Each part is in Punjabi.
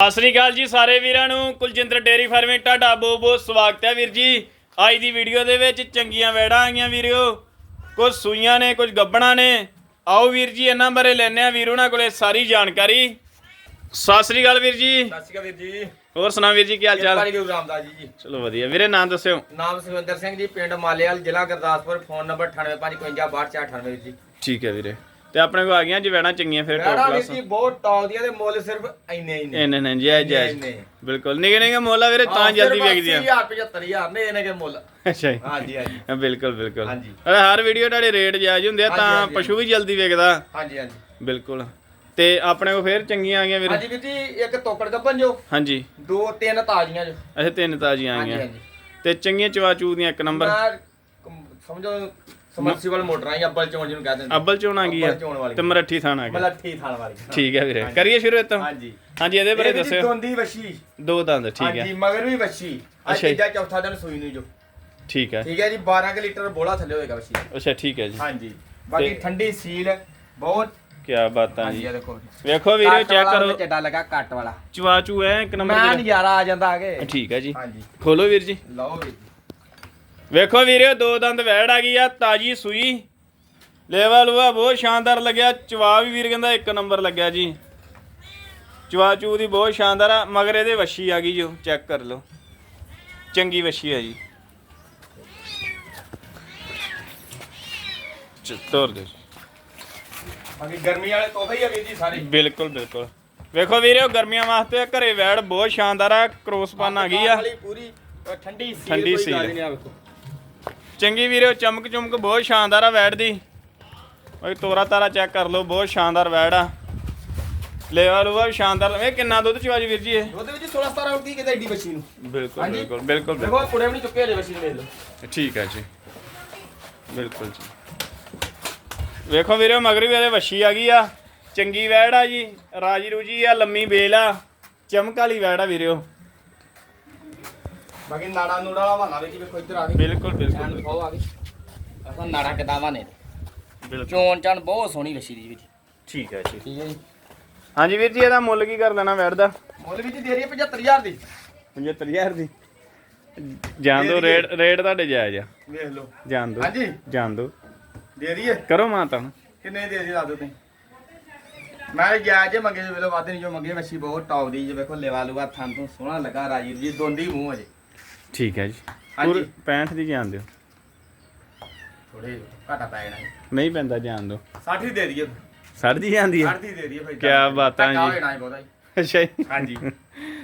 ਸਤਿ ਸ੍ਰੀ ਅਕਾਲ ਜੀ ਸਾਰੇ ਵੀਰਾਂ ਨੂੰ। ਕੁਲਜਿੰਦਰ ਡੇਰੀ ਫਾਰਮਿੰਗ ਤੁਹਾਡਾ ਬਹੁਤ ਬਹੁਤ ਸਵਾਗਤ ਹੈ ਵੀਰ ਜੀ। ਅੱਜ ਦੀ ਵੀਡੀਓ ਦੇ ਵਿੱਚ ਚੰਗੀਆਂ ਵੈੜਾਂ ਆਈਆਂ ਵੀਰਿਓ ਕੁਝ ਸੂਈਆਂ ਨੇ ਕੁਝ ਗੱਬਣਾ ਨੇ। ਆਓ ਵੀਰ ਜੀ ਇਹਨਾਂ ਬਾਰੇ ਲੈਣੇ ਆ ਵੀਰ ਉਹਨਾਂ ਕੋਲੇ ਸਾਰੀ ਜਾਣਕਾਰੀ। ਸਤਿ ਸ੍ਰੀ ਅਕਾਲ ਵੀਰ ਜੀ। ਸਤਿ ਸ਼੍ਰੀ ਅਕਾਲ ਵੀਰ ਜੀ। ਹੋਰ ਸੁਣਾ ਵੀਰ ਜੀ ਕੀ ਹਾਲ ਚਾਲ? ਪਾਣੀ ਗੁਰੂ ਰਾਮਦਾਸ ਜੀ। ਜੀ ਚਲੋ ਵਧੀਆ। ਵੀਰੇ ਨਾਮ ਦੱਸਿਓ। ਨਾਮ ਸੁਖਵਿੰਦਰ ਸਿੰਘ ਜੀ ਪਿੰਡ ਮਾਲੇਵਾਲ ਜ਼ਿਲ੍ਹਾ ਗੁਰਦਾਸਪੁਰ ਫੋਨ ਨੰਬਰ 9855526498 ਵੀਰ ਜੀ। ਠੀਕ ਹੈ ਵੀਰੇ। ਤੇ ਆਪਣੇ ਕੋਲ ਆ ਗਈਆਂ ਜੀ ਵੈੜਾਂ ਚੰਗੀਆਂ ਫਿਰ ਟੌਪ ਰਾੜਾ ਵੀਰ ਕਲਾਸ ਜੀ ਬਹੁਤ ਟੌਪ ਦੀਆਂ ਤੇ ਮੁੱਲ ਸਿਰਫ ਇੰਨੇ ਹੀ ਨੇ। ਇਹਨੇ ਨੇ ਜੈ ਜੈ ਇੰਨੇ। ਬਿਲਕੁਲ ਨਿਗੇ ਨਿਗੇ ਮੋਲਾ ਵੀਰੇ ਤਾਂ ਜਲਦੀ ਵੇਚਦੀਆਂ 75000 ਨੇ ਇਹਨੇ ਕੇ ਮੁੱਲ। ਅੱਛਾ ਜੀ। ਹਾਂਜੀ ਹਾਂਜੀ। ਹਾਂ, ਬਿਲਕੁਲ ਬਿਲਕੁਲ। ਹਾਂਜੀ। ਅਰੇ ਹਰ ਵੀਡੀਓ ਤੁਹਾਡੇ ਰੇਟ ਜਾਇਜ਼ ਹੁੰਦੇ ਆ ਹਾਂਜੀ, ਤਾਂ ਹਾਂਜੀ, ਪਸ਼ੂ ਵੀ ਜਲਦੀ ਵਿਕਦਾ। ਹਾਂਜੀ ਹਾਂਜੀ। ਬਿਲਕੁਲ। ਤੇ ਆਪਣੇ ਕੋਲ ਫੇਰ ਚੰਗੀਆਂ ਆ ਗਈਆਂ ਵੀਰੇ? ਹਾਂਜੀ ਵੀਰ ਜੀ ਇੱਕ ਤੋਕੜ ਗੱਪਨ ਜੋ। ਹਾਂਜੀ। ਦੋ ਤਿੰਨ ਤਾਜ਼ੀਆਂ ਜੋ। ਅਸੀਂ ਤਿੰਨ ਤਾਜ਼ੀਆਂ ਆ ਹਾਂਜੀ ਗਈਆਂ। ਹਾਂਜੀ। ਤੇ ਚੰਗੀਆਂ ਚਵਾਚੂ ਦੀਆਂ ਇੱਕ ਨੰਬਰ ਮੈਂ ਕਮ- ਸਮਝੋ ਸਮਰਸੀਬਲ ਮੋਟਰਾਂ ਜਾਂ ਅੱਬਲ ਚੋਣ ਜਿਹਨੂੰ ਕਹਿੰਦੇ ਅੱਬਲ ਚੋਣ ਆ ਗਈ ਆ? ਅੱਬਲ ਚੋਣ ਵਾਲੀ। ਤੇ ਮਰੱਠੀ ਥਾਣ ਆ? ਗਿਆ ਮਤਲਬ ਠੀਕ ਥਾਣ ਵਾਲੀ। ਠੀਕ ਹੈ ਵੀਰੇ। ਕਰੀਏ ਸ਼ੁਰੂ ਇਤੋਂ ਹਾਂਜੀ। ਹਾਂਜੀ ਇਹਦੇ ਬਾਰੇ ਇਹ ਦੱਸਿਓ। ਦੋਂਦੀ ਵਸ਼ੀ ਦੋ ਦੰਦ ਠੀਕ ਹਾਂਜੀ ਹੈ ਮਗਰ ਵੀ ਵੱਛੀ। ਅੱਜ ਅੱਛਾ ਜੀ। ਤੀਜਾ ਚੌਥਾ ਦਿਨ ਸੂਈ ਨੂੰ ਜੋ। ਠੀਕ ਹੈ ਠੀਕ ਹੈ ਜੀ 12 ਕਿ ਲੀਟਰ ਬੋਲਾ ਥੱਲੇ ਹੋਏਗਾ ਵੱਛੀ ਅੱਛਾ ਠੀਕ ਹੈ ਜੀ। ਹਾਂਜੀ। ਬਾਕੀ ਤੇ- ਠੰਡੀ ਸੀਲ ਬਹੁਤ ਕੀ ਬਾਤਾਂ ਹਾਂਜੀ ਜੀ ਇਹ ਦੇਖੋ। ਵੇਖੋ ਵੀਰੇ ਕੱਟ ਚੈੱਕ ਵਾਲਾ ਕਰੋ। ਚੱਡਾ ਲੱਗਾ ਕੱਟ ਵਾਲਾ। ਚਵਾਚੂ ਹੈ ਇੱਕ ਮੈਂ ਨੰਬਰ ਜੀ ਨਜ਼ਾਰਾ ਆ ਜਾਂਦਾ ਆਗੇ ਠੀਕ ਹੈ ਜੀ। ਹਾਂਜੀ। ਖੋਲੋ ਵੀਰ ਜੀ। ਲਓ ਵੀ ਵੇਖੋ ਵੀਰੇ ਦੋ ਦੰਦ ਵੈੜ ਆ ਗਈ ਆ ਤਾਜੀ ਸੂਈ। ਲੈਵਲ ਹੋਆ ਬਹੁਤ ਸ਼ਾਨਦਾਰ ਲੱਗਿਆ। ਚਵਾ ਵੀ ਵੀਰ ਕਹਿੰਦਾ ਇੱਕ ਨੰਬਰ ਲੱਗਿਆ ਜੀ। ਚਵਾ ਚੂ ਦੀ ਬਹੁਤ ਸ਼ਾਨਦਾਰ ਆ ਮਗਰ ਇਹਦੇ ਵੱਛੀ ਆ ਗਈ ਜੋ ਚੈੱਕ ਕਰ ਲਓ। ਚੰਗੀ ਵੱਛੀ ਆ ਜੀ। ਚ- ਤੋਰ ਦੇ। ਬਾਕੀ ਗਰਮੀ ਵਾਲੇ ਤੋਹਫੇ ਹੀ ਆ ਜੀ ਸਾਰੇ। ਬਿਲਕੁਲ ਬਿਲਕੁਲ। ਵੇਖੋ ਵੀਰੇ ਉਹ ਗਰਮੀਆਂ ਵਾਸਤੇ ਘਰੇ ਵੈੜ ਬਹੁਤ ਸ਼ਾਨਦਾਰ ਆ ਕਰੋਸਪਨ ਆ ਗਈ ਆ। ਪੂਰੀ ਠੰਡੀ ਸੀਲ ਠੰਡੀ ਕੋਈ ਚੰਗੀ ਵੀਰੇ ਚਮਕ ਚਮਕ ਬਹੁਤ ਸ਼ਾਨਦਾਰ ਆ ਵੈੜ ਦੀ। ਓਏ ਤੋਰਾ ਤਾਰਾ ਚੈੱਕ ਕਰ ਲਓ ਬਹੁਤ ਸ਼ਾਨਦਾਰ ਵੈੜ ਆ। ਲੈਵਲ ਉਹ ਵੀ ਸ਼ਾਨਦਾਰ ਇਹ ਕਿੰਨਾ ਦੁੱਧ ਚਵਾਜ ਵੀਰ ਜੀ ਇਹ? ਉਹਦੇ ਵਿੱਚ 16 17 ਉੱਠੀ ਕਿਤੇ ਐਡੀ ਬੱਚੀ ਨੂੰ। ਬਿਲਕੁਲ ਹਾਂਜੀ। ਬਿਲਕੁਲ ਬਿਲਕੁਲ ਦੇਖੋ ਕੁੜੇ ਵੀ ਨਹੀਂ ਚੁੱਕੇ ਹਲੇ ਬੱਚੀ ਨੂੰ ਦੇਖ ਲਓ। ਠੀਕ ਹੈ ਜੀ। ਬਿਲਕੁਲ ਜੀ। ਵੇਖੋ ਵੀਰੇ ਮਗਰ ਵੀ ਇਹਦੇ ਵੱਛੀ ਆ ਗਈ ਆ। ਚੰਗੀ ਵੈੜ ਆ ਜੀ ਰਾਜੀ ਰੂਜੀ ਆ ਲੰਮੀ ਬੇਲ ਆ। ਚਮਕ ਵਾਲੀ ਵੈੜ ਆ ਵੀਰੇ। ਬਾਕੀ ਨਾੜਾ ਨੂੜਾ ਵਾਲਾ ਬਹਾਨਾ ਵਿੱਚ ਵੇਖੋ ਇੱਧਰ ਆ ਗਈ। ਬਿਲਕੁਲ ਬਿਲਕੁਲ ਦਿਖਾਓ ਆ ਗਈ। ਅਸਾਂ ਨਾੜਾ ਕਿਦਾਂ ਨੇ। ਬਿਲਕੁਲ। ਚੋਣ ਚਾਣ ਬਹੁਤ ਸੋਹਣੀ ਬੱਚੀ ਦੀ ਵਿੱਚ ਠੀਕ ਹੈ ਜੀ। ਠੀਕ ਹੈ ਜੀ। ਹਾਂਜੀ ਵੀਰ ਜੀ ਇਹਦਾ ਮੁੱਲ ਕੀ ਕਰ ਲੈਣਾ ਵੈੜ ਦਾ ਮੁੱਲ ਵਿੱਚ ਦੇ ਰਹੀ ਹੈ 75000 ਦੀ। 75000 ਦੀ। ਜਾਣ ਦੋ ਰੇਟ ਰੇਟ ਤੁਹਾਡੇ ਜਾਇਜ਼ ਆ। ਵੇਖ ਲਓ। ਜਾਣ ਦੋ ਹਾਂਜੀ। ਜਾਣ ਦੋ। ਦੇ ਰਹੀ ਹੈ। ਕਰੋ ਮਾਂ ਤਾਂ। ਕਿੰਨੇ ਦੇ ਦੀ ਦੱਸ ਦਿਓ ਤੁਸੀਂ। ਮੈਂ ਗਿਆ ਜੇ ਮੰਗੇ ਜੇ ਵੇਲੋ ਵਾਦੇ ਨਹੀਂ ਜੋ ਮੰਗੇ ਮੱਛੀ ਬਹੁਤ ਟੌਪ ਦੀ ਜੇ। ਵੇਖੋ ਲੈਵਾ ਲੂਆ ਥਾਂ ਤੋਂ ਸੋਹਣਾ ਲੱਗਾ ਰਾਜੀਰ ਜੀ ਦੋਂਦੀ ਮੂੰਹ ਅਜੇ। ਠੀਕ ਹੈ ਜੀ। ਹਾਂਜੀ। ਪੂਰ 65 ਦੀ ਜਾਣ ਦਿਓ। ਥੋੜੇ ਘਾਟਾ ਪੈ ਜਾਣਾ ਜੀ। ਨਹੀਂ ਪੈਂਦਾ ਜਾਣ ਦਿਓ। 60 ਦੀ ਦੇ ਦਈਏ। ਸੜ ਦੀ ਜਾਂਦੀ ਹੈ 60 ਦੀ ਦੇ ਦਈਏ ਫਿਰ ਕਿਆ ਬਾਤਾਂ ਜੀ। ਹੋ ਜੀ। ਬਹੁਤਾ ਜੀ। ਅੱਛਾ ਜੀ। ਹਾਂਜੀ।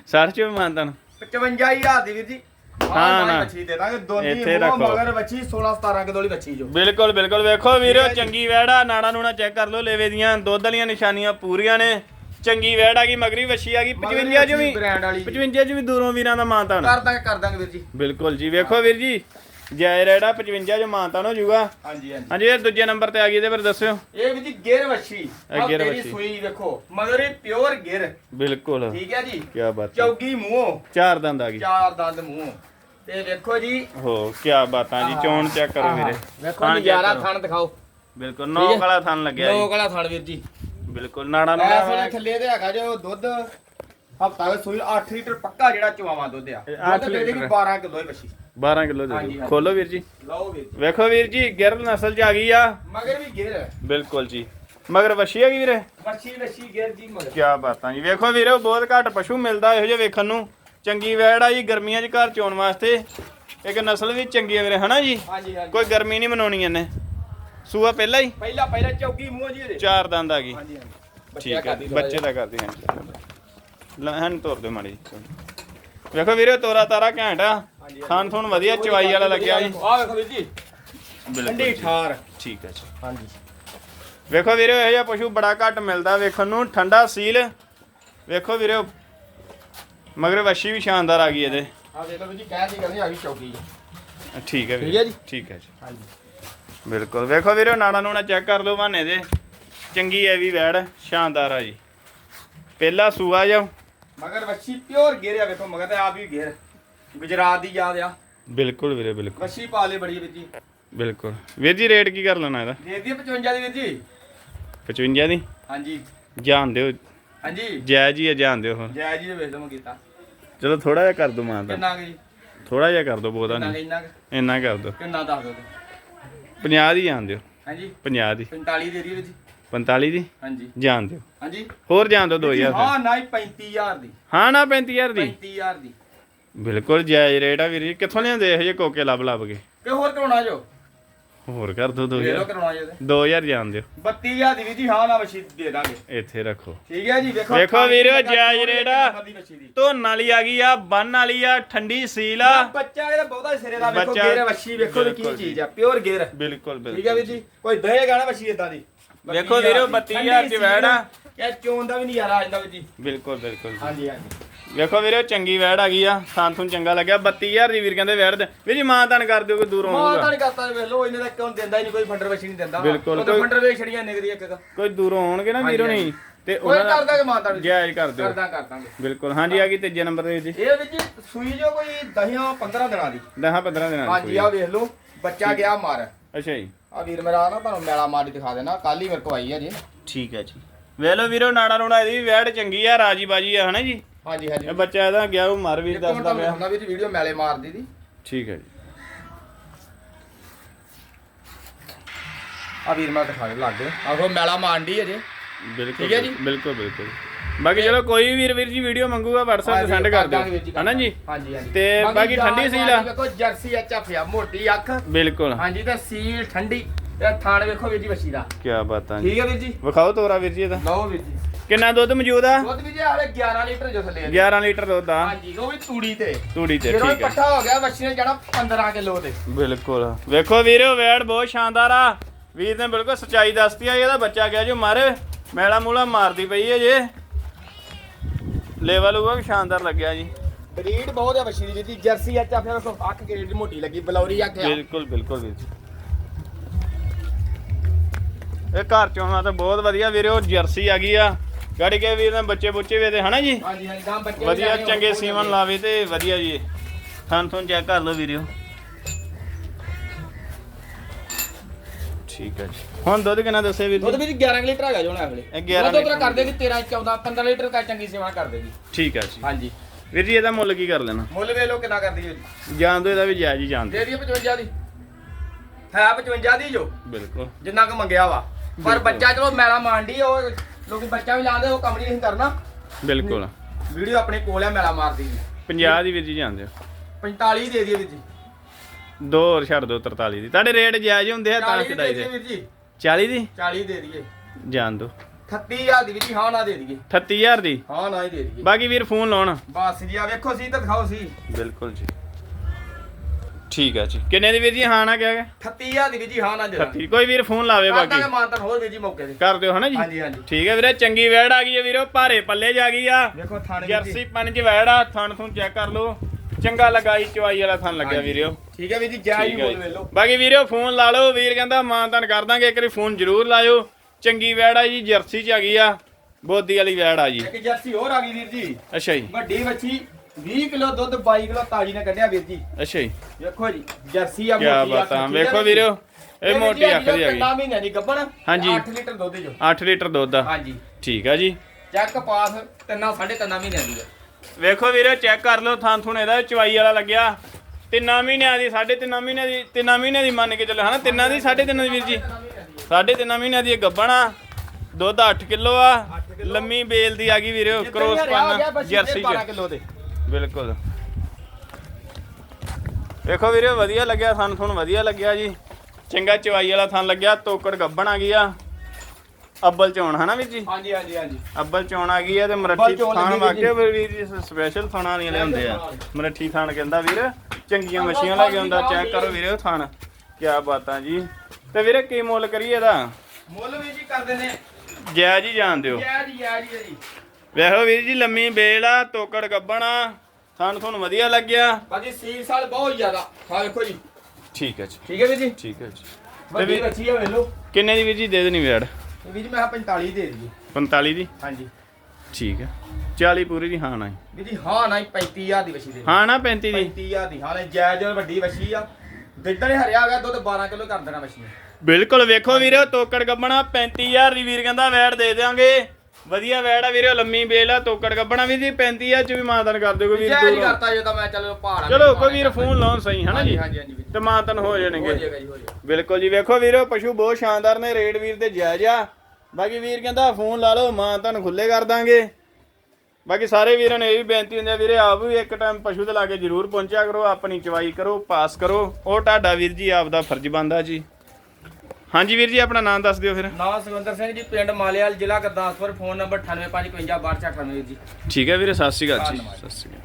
60 ਚ ਵੀ ਮੰਨਦਾ 55000 ਦੀ ਵੀਰ ਜੀ। ਹਾਂ, ਹਾਂ ਨਾ। ਨਾ। ਮੱਛੀ ਦੇ ਦਾਂਗੇ। ਇੱਥੇ ਮੂੰਹ ਰੱਖੋ। ਮਗਰ ਬੱਚੀ 16 17 ਕਿਲੋ ਵਾਲੀ ਬੱਚੀ ਜੋ। ਬਿਲਕੁਲ ਬਿਲਕੁਲ। ਵੇਖੋ ਵੀਰੋ ਹੈ ਜੀ। ਚੰਗੀ ਵੈੜਾ ਨਾੜਾ ਨੂਣਾ ਚੈੱਕ ਕਰ ਲਓ। ਲੇਵੇ ਦੀਆਂ ਦੁੱਧ ਵਾਲੀਆਂ ਨਿਸ਼ਾਨੀਆਂ ਪੂਰੀਆਂ ਨੇ। ਚੰਗੀ ਵੈੜ ਆ ਗਈ ਮਗਰੀ ਵੱਛੀ ਆ ਗਈ 55 ਚ ਵੀ ਬ੍ਰਾਂਡ ਵਾਲੀ 55 ਚ ਵੀ ਦੂਰੋਂ ਵੀਰਾਂ ਦਾ ਮਾਨਤਾ ਹੋਣਾ ਕਰ ਦਾਂਗੇ ਕਰ ਦਾਂਗੇ ਵੀਰ ਜੀ। ਬਿਲਕੁਲ ਜੀ ਵੇਖੋ ਵੀਰ ਜੀ ਜੈ ਰੇੜਾ 55 ਚ ਮਾਨਤਾ ਹੋ ਜਾਊਗਾ ਹਾਂਜੀ ਹਾਂਜੀ। ਹਾਂਜੀ ਇਹ ਦੂਜੇ ਨੰਬਰ ਤੇ ਆ ਗਈ ਇਹਦੇ ਪਰ ਦੱਸਿਓ। ਇਹ ਵੀ ਜੀ ਗੇਰ ਵੱਛੀ। ਆਹ ਗਿਰ ਤੇਰੀ ਵੱਛੀ। ਸੂਈ ਵੇਖੋ ਮਗਰ ਇਹ ਪਿਓਰ ਗੇਰ। ਬਿਲਕੁਲ। ਠੀਕ ਹੈ ਜੀ? ਕੀ ਬਾਤ ਹੈ। ਚੌਗੀ ਮੂੰਹੋਂ। ਚਾਰ ਦੰਦ ਆ ਗਈ ਚਾਰ ਦੰਦ ਮੂੰਹ। ਤੇ ਵੇਖੋ ਜੀ। ਹੋ ਕੀ ਬਾਤਾਂ ਜੀ ਚੋਣ ਚੈੱਕ ਕਰੋ ਵੀਰੇ। ਵੇਖੋ ਥਣ check ਨਜ਼ਾਰਾ ਕਰੋ। ਥਣ ਦਿਖਾਓ। ਬਿਲਕੁਲ ਨੌ ਵਾਲਾ ਥਣ ਲੱਗਿਆ ਲੋਕ ਜੀ। ਵਾਲਾ ਥਣ ਵੀਰ ਜੀ। ਬਿਲਕੁਲ ਨਾੜਾ ਐਸ ਵੇਲੇ ਨੂੜਾ ਥੱਲੇ ਤੇ ਹੈਗਾ ਜੋ ਦੁੱਧ। ਹਫਤਾ ਵਿੱਚ ਸੂਈ 8 ਲੀਟਰ ਪੱਕਾ ਜਿਹੜਾ ਚਵਾਵਾ ਦੁੱਧ ਆ। ਅੱਠ ਦੁੱਧ ਦੇ ਲੀਟਰ। 12 ਕਿਲੋ ਹੀ ਬੱਛੀ 12 ਕਿਲੋ ਦੇ ਹਾਂਜੀ, ਦਿਓ ਹਾਂਜੀ। ਖੋਲੋ ਵੀਰ ਜੀ। ਲਓ ਵੀਰ ਜੀ। ਵੇਖੋ ਵੀਰ ਜੀ ਗਿਰਲ ਨਸਲ ਚ ਆ ਗਈ ਆ। ਮਗਰ ਵੀ ਗੇਰ। ਹੈ ਬਿਲਕੁਲ ਜੀ। ਮਗਰ ਵਸ਼ੀ ਆ ਗਈ ਵੀਰੇ? ਵੱਛੀ ਵੱਛੀ ਗੇਰ ਜੀ ਮਗਰ। ਕੀ ਬਾਤਾਂ ਜੀ। ਵੇਖੋ ਵੀਰੇ ਬਹੁਤ ਘੱਟ ਪਸ਼ੂ ਮਿਲਦਾ ਇਹੋ ਜਿਹੇ ਵੇਖਣ ਨੂੰ। ਚੰਗੀ ਵੈੜ ਆ ਜੀ ਗਰਮੀਆਂ 'ਚ ਘਰ ਚੋਣ ਵਾਸਤੇ। ਇੱਕ ਨਸਲ ਵੀ ਚੰਗੀ ਹੈ ਵੀਰੇ ਹਨਾ ਜੀ? ਹਾਂਜੀ ਹਾਂਜੀ। ਕੋਈ ਗਰਮੀ ਨਹੀਂ ਮਨਾਉਣੀ ਇਹਨੇ। ਸੂਆ ਪਹਿਲਾਂ ਹੀ? ਪਹਿਲਾ ਪਹਿਲਾ ਚੌਗੀ ਮੂੰਹ ਜੀ ਇਹਦੇ। ਚਾਰ ਦੰਦ ਆ ਗਈ। ਹਾਂਜੀ ਹਾਂਜੀ। ਠੀਕ ਹੈ ਬੱਚੇ ਦਾ ਕਰਦੀ ਹਾਂ ਲਹਨ ਤੋਰ ਦੇ ਮਾੜੀ। ਵੇਖੋ ਵੀਰੇ ਤੋਰਾ ਤਾਰਾ ਘੈਂਟ ਆ। ਖਾਣ ਥੋਣ ਵਧੀਆ ਚਵਾਈ ਵਾਲਾ ਲੱਗਿਆ ਜੀ। ਆਹ ਵੇਖੋ ਵੀਰ ਜੀ। ਠੰਡੀ। ਠਾਰ। ਠੀਕ ਹੈ ਜੀ। ਹਾਂਜੀ। ਵੇਖੋ ਵੀਰੇ ਇਹ ਜਿਹਾ ਪਸ਼ੂ ਬੜਾ ਘੱਟ ਮਿਲਦਾ ਵੇਖਣ ਨੂੰ। ਠੰਡਾ ਸੀਲ। ਵੇਖੋ ਵੀਰੇ ਮਗਰ ਵਸ਼ੀ ਵੀ ਸ਼ਾਨਦਾਰ ਆ ਗਈ ਇਹਦੇ। ਆਹ ਵੇਖੋ ਜੀ ਕਹਿ ਦੀ ਨਹੀਂ ਆ ਗਈ ਚੌਗੀ ਠੀਕ ਹੈ ਠੀਕ ਵੀਰੇ ਹੈ ਜੀ। ਠੀਕ ਹੈ ਜੀ। ਹਾਂਜੀ। ਬਿਲਕੁਲ। ਵੇਖੋ ਵੀਰੇ ਨਾੜਾ ਨੂਣਾ ਚੈੱਕ ਕਰ ਲਓ ਬਹਾਨੇ ਦੇ। ਚੰਗੀ ਹੈ ਵੀ ਵੈੜ ਸ਼ਾਨਦਾਰ ਆ ਜੀ। ਪਹਿਲਾ ਸੂਆ ਜਾ ਮਗਰ ਵੱਛੀ ਪਿਓਰ ਗੇਰ ਆ ਵੇਖੋ ਮਗਰ ਤੇ ਆਪ ਵੀ ਗੇਰ। ਗੁਜਰਾਤ ਦੀ ਯਾਦ ਆ। ਬਿਲਕੁਲ ਵੀਰੇ ਬਿਲਕੁਲ। ਵੱਛੀ ਪਾ ਲਈ ਬੜੀ ਵੀਰ ਜੀ ਬਿਲਕੁਲ। ਵੀਰ ਜੀ ਰੇਟ ਕੀ ਕਰ ਲੈਣਾ ਇਹਦਾ? ਦੇ ਦੀ 55 ਦੀ ਵੀਰ ਜੀ? 55 ਦੀ? ਹਾਂਜੀ। ਜਾਣ ਦਿਓ। ਹਾਂਜੀ। ਜਾਇਜ਼ ਹੀ ਆ ਜਾਣ ਦਿਓ ਹੋਰ। ਜੈ ਜੀ ਦੇ ਵੇਚ ਦਮ ਕੀਤਾ। ਚਲੋ ਥੋੜਾ ਜਿਹਾ ਕਰ ਦੋ ਮਾਂ ਦਾ। ਕਿੰਨਾ ਜੀ? ਥੋੜਾ ਜਿਹਾ ਕਰ ਦੋ ਕੁ, ਨਹੀਂ। ਇੰਨਾ ਕਰ ਦੋ। ਕਿੰਨਾ ਦੱਸ ਤੁਸੀਂ। 50 ਦੀ ਜਾਣ ਦਿਓ। ਹਾਂਜੀ। 50 ਦੀ। 45 ਦੇ ਰਹੀ ਜੀ। 45 ਦੀ? ਹਾਂਜੀ। ਜਾਣ ਦਿਓ। ਹਾਂਜੀ। ਹੋਰ ਜਾਣ ਦਿਓ 2000 ਫਿਰ ਹਾਂ ਨਾ ਹੀ 35000 ਦੀ। ਹਾਂ ਨਾ 35000 ਦੀ? 35000 ਦੀ। ਬਿਲਕੁਲ ਜਾਇਜ਼ ਰੇਟ ਆ ਵੀਰ ਜੀ। ਕਿੱਥੋਂ ਲਿਆਂਦੇ ਇਹੋ ਜਿਹੇ ਕੋਕੇ ਲੱਭ ਲੱਭ ਕੇ? ਕਿ ਹੋਰ ਕਰਾਉਣਾ ਜੋ? ਹੋਰ ਕਰ ਦੋ ਵੇ ਲੋ 2000 ਕਰਾਉਣਾ ਜੋ ਤੇ 2000 ਜਾਣ ਦਿਓ। 32000 ਦੀ ਵੀ ਜੀ ਹਾਂ ਨਾ ਮੱਛੀ ਦੇ ਦਾਂਗੇ। ਇੱਥੇ ਰੱਖੋ। ਠੀਕ ਹੈ ਜੀ ਵੇਖੋ ਵੇਖੋ ਵੀਰੋ, ਦੀ ਜਾਇਜ਼ ਰੇਟ ਆ। ਦੀ ਦੀ। ਧੋਣ ਵਾਲੀ ਆ ਗਈ ਆ ਬੰਨ ਵਾਲੀ ਆ ਠੰਡੀ ਸੀਲ ਆ। ਬੱਚਾ ਇਹਦਾ ਬਹੁਤਾ ਸਿਰੇ ਦਾ ਵੇਖੋ ਗੇਰ ਮੱਛੀ ਵੇਖੋ ਕੀ ਬਿਲਕੁਲ ਚੀਜ਼ ਆ ਪਿਓਰ ਗੇਰ। ਬਿਲਕੁਲ ਠੀਕ ਹੈ ਵੀਰ ਜੀ ਕੋਈ ਦਹੇਗਾ ਨਾ ਮੱਛੀ ਇਦਾਂ ਦੀ। ਵੇਖੋ ਵੀਰੋ, 32,000 ਚ ਵੈੜ ਆ। ਇਹ ਚੋਣ ਦਾ ਵੀ ਨਹੀਂ ਯਾਰ ਆਜਦਾ ਵੀਰ ਜੀ। ਬਿਲਕੁਲ ਬਿਲਕੁਲ ਹਾਂਜੀ ਹਾਂਜੀ। ਵੇਖੋ ਵੀਰੇ ਚੰਗੀ ਵੈੜ ਆ ਗਈ ਆ। ਸਾਨੂੰ ਚੰਗਾ ਲੱਗਿਆ। 32000 ਦੀ ਵੀਰ ਕਹਿੰਦੇ ਵੈੜ। ਦੇ ਵੀਰ ਜੀ ਮਾਂ ਤਾਨ ਕਰ ਦਿਓ ਕੋਈ ਦੂਰੋਂ ਮਾਂ ਤਾਂ। ਆਊਗਾ ਕਰਤਾ ਵੇਖ ਲੋ ਇਹਨੇ ਤਾਂ ਕਿਉਂ ਦਿੰਦਾ ਹੀ ਨਹੀਂ ਕੋਈ ਫੰਡਰ ਵਛੀ ਨਹੀਂ ਦਿੰਦਾ। ਬਿਲਕੁਲ, ਕੋਈ- ਫੰਡਰ ਵੇਚ ਛੜੀਆਂ ਨਿਕਦੀ ਇੱਕ ਇੱਕ ਕੋਈ ਦੂਰੋਂ ਆਉਣਗੇ ਨਾ ਵੀਰੋ ਨਹੀਂ ਤੇ ਕੋਈ ਉਹਨਾਂ ਕਰਦਾ ਕਿ ਮਾਂ ਤਾਂ ਜਾਇਜ਼ ਕਰ ਦਿਓ। ਕਰਦਾ ਕਰਦਾਂਗੇ ਬਿਲਕੁਲ ਹਾਂਜੀ ਆ ਗਈ ਤੀਜੇ ਨੰਬਰ ਤੇ ਜੀ। ਇਹ ਵਿੱਚ ਜੀ ਸੂਈ ਜੋ ਕੋਈ 10 15 ਦਿਨਾਂ ਦੀ। 10 15 ਦਿਨਾਂ ਦੀ ਹਾਂਜੀ। ਆ। ਵੇਖ ਲੋ ਬੱਚਾ ਗਿਆ ਮਾਰ। ਅੱਛਾ ਜੀ। ਆ ਵੀਰ ਮੇਰਾ ਨਾ ਤੁਹਾਨੂੰ ਮੈਲਾ ਮਾਰੀ ਦਿਖਾ ਦੇਣਾ। ਕੱਲ ਹੀ ਮੇਰੇ ਕੋ ਆਈ ਆ ਜੀ। ਠੀਕ ਹੈ ਜੀ। ਵੇਖ ਲਓ ਵੀਰੋ ਨਾੜਾ ਨੂੜਾ ਇਹਦੀ ਵੈੜ ਚੰਗੀ ਆ ਰਾਜੀ ਬਾਜੀ ਆ ਹਨਾ ਜੀ? ਹਾਂਜੀ ਹਾਂਜੀ। ਇਹ ਬੱਚਾ ਇਹਦਾ ਗਿਆ ਉਹ ਮਰ ਇੱਕ ਮਿੰਟ ਦੱਸਦਾ ਪਿਆ। ਵੀ ਵੀਡੀਓ ਮੈਲੇ ਮਾਰਦੀ ਦੀ। ਠੀਕ ਹੈ ਜੀ। ਆ ਵੀਰ ਮੈਂ ਦਿਖਾ ਦੇ ਲੱਗ। ਆਹੋ ਮੈਲਾ ਮਾਰਦੀ ਅਜੇ। ਬਿਲਕੁਲ ਠੀਕ ਹੈ ਜੀ? ਬਿਲਕੁਲ ਬਿਲਕੁਲ। ਬਾਕੀ ਚਲੋ ਕੋਈ ਵੀ ਵੀਰ ਵੀਰ ਜੀ ਵੀਡੀਓ ਮੰਗੂਗਾ WhatsApp ਤੇ ਸੈਂਡ ਕਰ ਦਿਓ ਹਨਾ ਜੀ? ਹਾਂਜੀ ਹਾਂਜੀ। ਤੇ ਬਾਕੀ ਠੰਡੀ ਸੀਲ ਆ। ਵੇਖੋ ਜਰਸੀ ਐਚ ਐਫ ਆ ਮੋਟੀ ਅੱਖ। ਬਿਲਕੁਲ। ਹਾਂਜੀ ਤੇ ਸੀਲ ਠੰਡੀ। ਤੇ ਥਾਣ ਵੇਖੋ ਵੀਰ ਜੀ ਬੱਚੀ ਦਾ। ਕੀ ਬਾਤਾਂ ਜੀ। ਠੀਕ ਹੈ ਵੀਰ ਜੀ? ਵਿਖਾਓ ਤੋਰਾ ਵੀਰ ਜੀ ਇਹਦਾ। ਲਓ ਵੀਰ ਜੀ। ਕਿੰਨਾ ਦੁੱਧ ਮੌਜੂਦ ਆ? ਦੁੱਧ ਵੀ ਜੀ ਹਾਲੇ 11 ਲੀਟਰ ਜੋ ਥੱਲੇ ਆ ਜੀ। 11 ਲੀਟਰ ਦੁੱਧ ਆ। ਹਾਂਜੀ ਉਹ ਵੀ ਤੂੜੀ ਤੇ। ਤੂੜੀ ਤੇ ਜਦੋਂ ਠੀਕ ਹੈ ਇਕੱਠਾ ਹੋ ਗਿਆ ਬੱਚੀ ਨੇ ਜਾਣਾ 15 ਕਿਲੋ ਤੇ। ਬਿਲਕੁਲ। ਵੇਖੋ ਵੀਰੋ ਵੈੜ ਬਹੁਤ ਸ਼ਾਨਦਾਰ ਆ। ਵੀਰ ਨੇ ਬਿਲਕੁਲ ਸੱਚਾਈ ਦੱਸਤੀ ਆ ਇਹਦਾ ਬੱਚਾ ਗਿਆ ਜੋ ਮਰ। ਮੈਲਾ ਮੂਲਾ ਮਾਰਦੀ ਪਈ ਹੈ ਜੇ। ਲੈਵਲ ਉਹ ਸ਼ਾਨਦਾਰ ਲੱਗਿਆ ਜੀ। ਬਰੀਡ ਬਹੁਤ ਹੈ ਬੱਚੀ ਦੀ ਵੀਰ ਜੀ ਜਰਸੀ ਐਚ ਐਫ ਵੇਖੋ ਅੱਖ ਦੀ ਮੋਟੀ ਲੱਗੀ ਬਲੌਰੀ ਆ ਬਿਲਕੁਲ ਬਿਲਕੁਲ ਵੀਰ ਜੀ। ਇਹ ਘਰ ਚੋਂ ਆਉਣਾ ਤਾਂ ਬਹੁਤ ਵਧੀਆ ਵੀਰੇ ਉਹ ਜਰਸੀ ਆ ਗਈ ਆ। ਗਾੜੀ ਕੇ ਵੀਰ ਨੇ ਬੱਚੇ ਬੁੱਚੇ ਵੀ ਇਹਦੇ ਹਨਾ ਜੀ? ਹਾਂਜੀ ਹਾਂਜੀ ਗਾਂ ਬੱਚੇ ਵਧੀਆ ਚੰਗੇ ਸੀਮਨ ਲਾਵੇ ਤੇ ਵਧੀਆ ਜੀ। ਥਾਂ ਥੋਂ ਚੈੱਕ ਕਰ ਲਓ ਵੀਰਿਓ। ਠੀਕ ਹੈ ਜੀ। ਹੁਣ ਦੁੱਧ ਕਿੰਨਾ ਦੱਸਿਆ ਵੀਰ ਦੁੱਧ ਜੀ ਵੀ ਜੀ 11 ਲੀਟਰ ਹੈਗਾ ਜੋਣਾ ਅਗਲੇ। ਇਹ 11 ਦੁੱਧ ਲੀਟਰ ਕਰ ਦੇਗੀ 13 14 15 ਲੀਟਰ ਕਾ ਚੰਗੀ ਸੇਵਾ ਕਰ ਦੇਗੀ ਠੀਕ ਹੈ ਜੀ। ਹਾਂਜੀ। ਵੀਰ ਜੀ ਇਹਦਾ ਮੁੱਲ ਕੀ ਕਰ ਲੈਣਾ? ਮੁੱਲ ਵੇ ਲੋ ਕਿੰਨਾ ਕਰਦੀ ਜੀ। ਜਾਣ ਦੋ ਇਹਦਾ ਵੀ ਜਾਇਜ਼ ਹੀ ਜਾਣ ਦੇ। ਦਿਓ ਦੀ 55 ਦੀ। ਹੈ 55 ਦੀ ਜੋ। ਬਿਲਕੁਲ। ਜਿੰਨਾ ਕੁ ਮੰਗਿਆ ਵਾ। ਪਰ ਬਿਲਕੁਲ। ਬੱਚਾ ਚਲੋ ਮੈਲਾ ਮਾਂਡੀ ਉਹ ਲੋਕੀ ਬੱਚਾ ਵੀ ਲਾਉਂਦੇ ਉਹ ਕੰਮ ਨਹੀਂ ਕਰਨਾ। ਬਿਲਕੁਲ। ਵੀਡੀਓ ਆਪਣੇ ਕੋਲ ਆ ਮੈਲਾ ਮਾਰਦੀ ਦੀ 50 ਦੀ ਵੀਰ ਜੀ ਜਾਣ ਦਿਓ 45 ਦੇ ਦਈਏ ਵੀਰ ਜੀ। ਦੋ ਹੋਰ ਛੱਡ ਦਿਓ 43 ਦੀ। ਤੁਹਾਡੇ ਰੇਟ ਜਾਇਜ਼ ਹੁੰਦੇ ਆ ਤਾਂ 40 ਦੀ ਦਈਏ ਵੀਰ ਜੀ। 40 ਦੀ? 40 ਦੇ ਦਈਏ। ਜਾਣ ਦਿਓ 38000 ਦੀ ਵੀਰ ਜੀ ਹਾਂ ਨਾ ਦੇ ਦਈਏ। 38000 ਦੀ? ਹਾਂ ਨਾ ਹੀ ਦੇ ਦਈਏ। ਬਾਕੀ ਵੀਰ ਫੋਨ ਲਾਉਣ। ਬਸ ਜੀ ਆ ਵੇਖੋ ਸੀ ਤਾਂ ਦਿਖਾਓ ਸੀ। ਬਿਲਕੁਲ ਜੀ। ਠੀਕ ਹੈ ਜੀ। ਕਿੰਨੇ ਦੀ ਵੀਰ ਜੀ ਹਾਂ ਨਾ ਕਿਹਾ ਗਿਆ? 38000 ਦੀ ਵੀਰ ਜੀ ਹਾਂ ਨਾ ਦਾਂਗੇ 30 ਕੋਈ ਵੀਰ ਫੋਨ ਲਾਵੇ ਬਾਕੀ। ਦਾਂਗੇ ਮਾਨਤਨ ਹੋਰ ਵੀਰ ਜੀ ਮੌਕੇ ਤੇ। ਕਰ ਦਿਓ ਹਨਾ ਜੀ? ਹਾਂਜੀ ਹਾਂਜੀ। ਠੀਕ ਹੈ ਵੀਰੇ ਚੰਗੀ ਵੈੜ ਆ ਗਈ ਹੈ ਵੀਰੋ ਭਾਰੇ ਪੱਲੇ ਜਾ ਗਈ ਆ। ਵੇਖੋ ਥਾਣੇ ਵੀਰ ਜਰਸੀ ਪੰਜ ਵੈੜ ਆ ਥਣ ਥਣ ਚੈੱਕ ਕਰ ਲਓ। ਚੰਗਾ ਲੱਗਾ ਜੀ ਚਵਾਈ ਵਾਲਾ ਥਣ ਲੱਗਿਆ। ਵੀਰਿਓ ਠੀਕ ਹੈ ਵੀਰ ਜੀ ਜੈ ਠੀਕ ਹੈ ਬੋਲ। ਵੇਲੋ। ਬਾਕੀ ਵੀਰਿਓ ਫੋਨ ਲਾ ਲਓ। ਵੀਰ ਕਹਿੰਦਾ ਮਾਨਤਾਨ ਕਰ ਦਾਂਗੇ ਇੱਕ ਵਾਰੀ ਫੋਨ ਜ਼ਰੂਰ ਲਾਇਓ। ਚੰਗੀ ਵੈੜ ਆ ਜੀ ਜਰਸੀ ਚ ਆ ਗਈ ਆ। ਬੋਦੀ ਵਾਲੀ ਵੈੜ ਆ ਜੀ। ਇੱਕ ਜਰਸੀ ਹੋਰ ਆ ਗਈ ਵੀਰ ਜੀ। ਅੱਛਾ ਜੀ। ਵੱਡੀ ਬੱਚੀ 20 ਕਿਲੋ ਦੁੱਧ 22 ਕਿਲੋ ਤਾਜੀ ਨੇ ਕੱਢਿਆ ਵੀਰ ਜੀ। ਅੱਛਾ ਜੀ। ਵੇਖੋ ਜੀ ਜਰਸੀ ਆ ਕੀ ਮੋਟੀ ਬਾਤਾਂ। ਹੈ ਵੇਖੋ ਵੀਰ ਇਹ ਮੋਟੀ ਅੱਖ ਦੀ ਆ ਗਈ ਕਿੰਨਾ ਮਹੀਨੇ ਦੀ ਗੱਬਣ ਹਾਂਜੀ। 8 ਲੀਟਰ ਦੁੱਧ ਜੋ 8 ਲੀਟਰ ਦੁੱਧ ਆ। ਹਾਂਜੀ। ਠੀਕ ਆ ਜੀ। ਚੈੱਕ ਪਾਸ ਤਿੰਨਾਂ ਸਾਢੇ ਤਿੰਨਾਂ ਮਹੀਨਿਆਂ ਦੀ ਆ। ਵੇਖੋ ਵੀਰੇ ਚੈੱਕ ਕਰ ਲਓ ਥਾਂ ਥੁਣ ਇਹਦਾ ਚਵਾਈ ਵਾਲਾ ਲੱਗਿਆ। ਤਿੰਨਾਂ ਮਹੀਨਿਆਂ ਦੀ ਸਾਢੇ ਤਿੰਨਾਂ ਮਹੀਨਿਆਂ ਦੀ ਤਿੰਨਾਂ ਮਹੀਨਿਆਂ ਦੀ ਮੰਨ ਕੇ ਚੱਲੋ ਹਨਾ? ਤਿੰਨਾਂ ਦੀ ਸਾਢੇ ਤਿੰਨਾਂ ਦੀ ਵੀਰ ਜੀ। ਸਾਢੇ ਤਿੰਨਾਂ ਮਹੀਨਿਆਂ ਦੀ ਇਹ ਗੱਬਣ ਆ। ਦੁੱਧ 8 ਕਿਲੋ ਆ। ਲੰਮੀ ਬੇਲ ਦੀ ਆ ਗਈ ਵੀਰੇ ਕ੍ਰੋਸ ਪੰਨ ਜਰਸੀ ਚ। 12 ਕਿਲੋ ਦੇ। ਬਿਲਕੁਲ। ਵੇਖੋ ਵੀਰੇ ਵਧੀਆ ਲੱਗਿਆ ਸਾਨੂੰ ਤੁਹਾਨੂੰ ਵਧੀਆ ਲੱਗਿਆ ਜੀ। ਚੰਗਾ ਚਵਾਈ ਵਾਲਾ ਥਣ ਲੱਗਿਆ ਤੋਕੜ ਗੱਬਣ ਆ ਗਈ ਆ। ਅੱਬਲ ਚੋਣ ਹਨਾ ਵੀਰ ਜੀ? ਹਾਂਜੀ ਹਾਂਜੀ ਹਾਂਜੀ। ਅੱਬਲ ਚੋਣ ਆ ਗਈ ਆ ਤੇ ਮਰੱਠੀ ਥਾਣ ਵਾਕਿਆ ਵੀਰ ਜੀ ਸਪੈਸ਼ਲ ਥਾਣਾ ਨਹੀਂ ਲਿਆਉਂਦੇ ਆ। ਮਰੱਠੀ ਥਾਣ ਕਹਿੰਦਾ ਵੀਰ ਚੰਗੀਆਂ ਮੱਛੀਆਂ ਲੈ ਕੇ ਆਉਂਦਾ ਚੈੱਕ ਕਰੋ ਵੀਰੇ ਉਹ ਥਾਣ। ਕੀ ਬਾਤਾਂ ਜੀ। ਤੇ ਵੀਰੇ ਕੀ ਮੁੱਲ ਕਰੀਏ ਇਹਦਾ? ਮੁੱਲ ਵੀ ਜੀ ਕਰਦੇ ਨੇ। ਜਾਇਜ਼ ਹੀ ਜਾਣ ਦਿਓ ਜੈ ਜੀ ਜੈ ਜੀ ਜੀ। ਵੇਖੋ ਵੀਰ ਜੀ ਲੰਮੀ ਬੇਲ ਆ ਤੋਕੜ ਗੱਬਣ ਥਾਣ ਤੁਹਾਨੂੰ ਵਧੀਆ ਲੱਗਿਆ। ਬਾਜੀ ਸੀਲ ਸਾਲ ਬਹੁਤ ਜ਼ਿਆਦਾ ਆ ਵੇਖੋ ਜੀ। ਠੀਕ ਹੈ ਜੀ। ਠੀਕ ਹੈ ਵੀਰ ਜੀ? ਠੀਕ ਹੈ ਜੀ। ਤੇ ਵੱਡੀ ਵੀ ਬੱਚੀ ਆ ਵੇਲੋ ਕਿੰਨੇ ਦੀ ਵੀਰ ਜੀ ਦੇ ਦੇਣੀ ਵੇੜ ਇਹ ਵੀਰ ਜੀ ਮੈਂ ਕਿਹਾ 45 ਦੇ ਦਈਏ। 45 ਦੀ? ਹਾਂਜੀ। ਠੀਕ ਹੈ। 40 ਪੂਰੀ ਦੀ ਹਾਂ ਨਾ ਜੀ। ਵੀਰ ਜੀ ਹਾਂ ਨਾ 35000 ਦੀ ਬੱਚੀ ਦੇ ਹਾਂ ਨਾ 35 ਦੀ। 35000 ਦੀ ਹਾਂ ਜਾਇਜ਼ ਔਰ ਵੱਡੀ ਬੱਚੀ ਆ। ਦਿੱਦਣ ਹਰਿਆ ਗਿਆ ਦੁੱਧ 12 ਕਿਲੋ ਕਰ ਦੇਣਾ ਨੇ। ਬਿਲਕੁਲ ਵੇਖੋ ਵੀਰੋ ਤੋਕੜ ਗੱਬਣਾ 35000 ਦੀ ਵੀਰ ਕਹਿੰਦਾ ਵੈੜ ਦੇ ਦੇਾਂਗੇ ਵਧੀਆ ਵੈੜ ਆ ਵੀਰੇ ਲੰਮੀ ਬੇਲ ਆ ਤੋਕੜ ਗੱਬਣਾ ਵੀ ਜੀ 35 ਆ ਚ ਵੀ ਮਾਨਤਨ ਕਰ ਦਿਓ ਕੋਈ ਵੀਰ ਜੈ ਨਹੀਂ ਦੂਰੋਂ। ਕਰਤਾ ਜੇ ਤਾਂ ਮੈਂ ਚਲੋ ਪਹਾੜਾਂ ਚਲੋ ਕੋਈ ਵੀਰ ਫੋਨ ਲਾਉਣ ਸਹੀ ਹਨਾ ਜੀ? ਹਾਂਜੀ ਹਾਂਜੀ ਵੀਰ। ਤੇ ਮਾਨਤਨ ਹੋ ਹੋ ਜਾਣਗੇ ਜਾਏਗਾ ਜੀ ਹੋ ਜਾਏਗਾ। ਬਿਲਕੁਲ ਜੀ ਵੇਖੋ ਵੀਰੋ ਪਸ਼ੂ ਬਹੁਤ ਸ਼ਾਨਦਾਰ ਨੇ ਰੇਡ ਵੀਰ ਤੇ ਜਾਇਜ਼ ਆ। ਬਾਕੀ ਵੀਰ ਕਹਿੰਦਾ ਫੋਨ ਲਾ ਲਓ ਮਾਂ ਤੁਹਾਨੂੰ ਖੁੱਲੇ ਕਰ ਦਾਂਗੇ। ਬਾਕੀ ਸਾਰੇ ਵੀਰਾਂ ਨੇ ਇਹ ਵੀ ਬੇਨਤੀ ਹੁੰਦੀ ਆ ਵੀਰੇ ਆਪ ਵੀ ਇੱਕ ਟਾਈਮ ਪਸ਼ੂ ਦੇ ਲਾਗੇ ਜ਼ਰੂਰ ਪਹੁੰਚਿਆ ਕਰੋ ਆਪਣੀ ਚਵਾਈ ਕਰੋ ਪਾਸ ਕਰੋ। ਉਹ ਤੁਹਾਡਾ ਵੀਰ ਜੀ ਆਪ ਦਾ ਫਰਜ਼ ਬਣਦਾ ਜੀ। ਹਾਂਜੀ ਵੀਰ ਜੀ ਆਪਣਾ ਨਾਮ ਦੱਸ ਦਿਓ ਫਿਰ। ਨਾਮ ਸੁਖਵਿੰਦਰ ਸਿੰਘ ਜੀ ਪਿੰਡ ਮਾਲੇਵਾਲ ਜ਼ਿਲ੍ਹਾ ਗੁਰਦਾਸਪੁਰ ਫੋਨ ਨੰਬਰ 98555298 ਜੀ। ਠੀਕ ਹੈ ਵੀਰੇ ਸਤਿ ਸ਼੍ਰੀ ਅਕਾਲ ਜੀ। ਸਤਿ ਸ਼੍ਰੀ ਅਕਾਲ।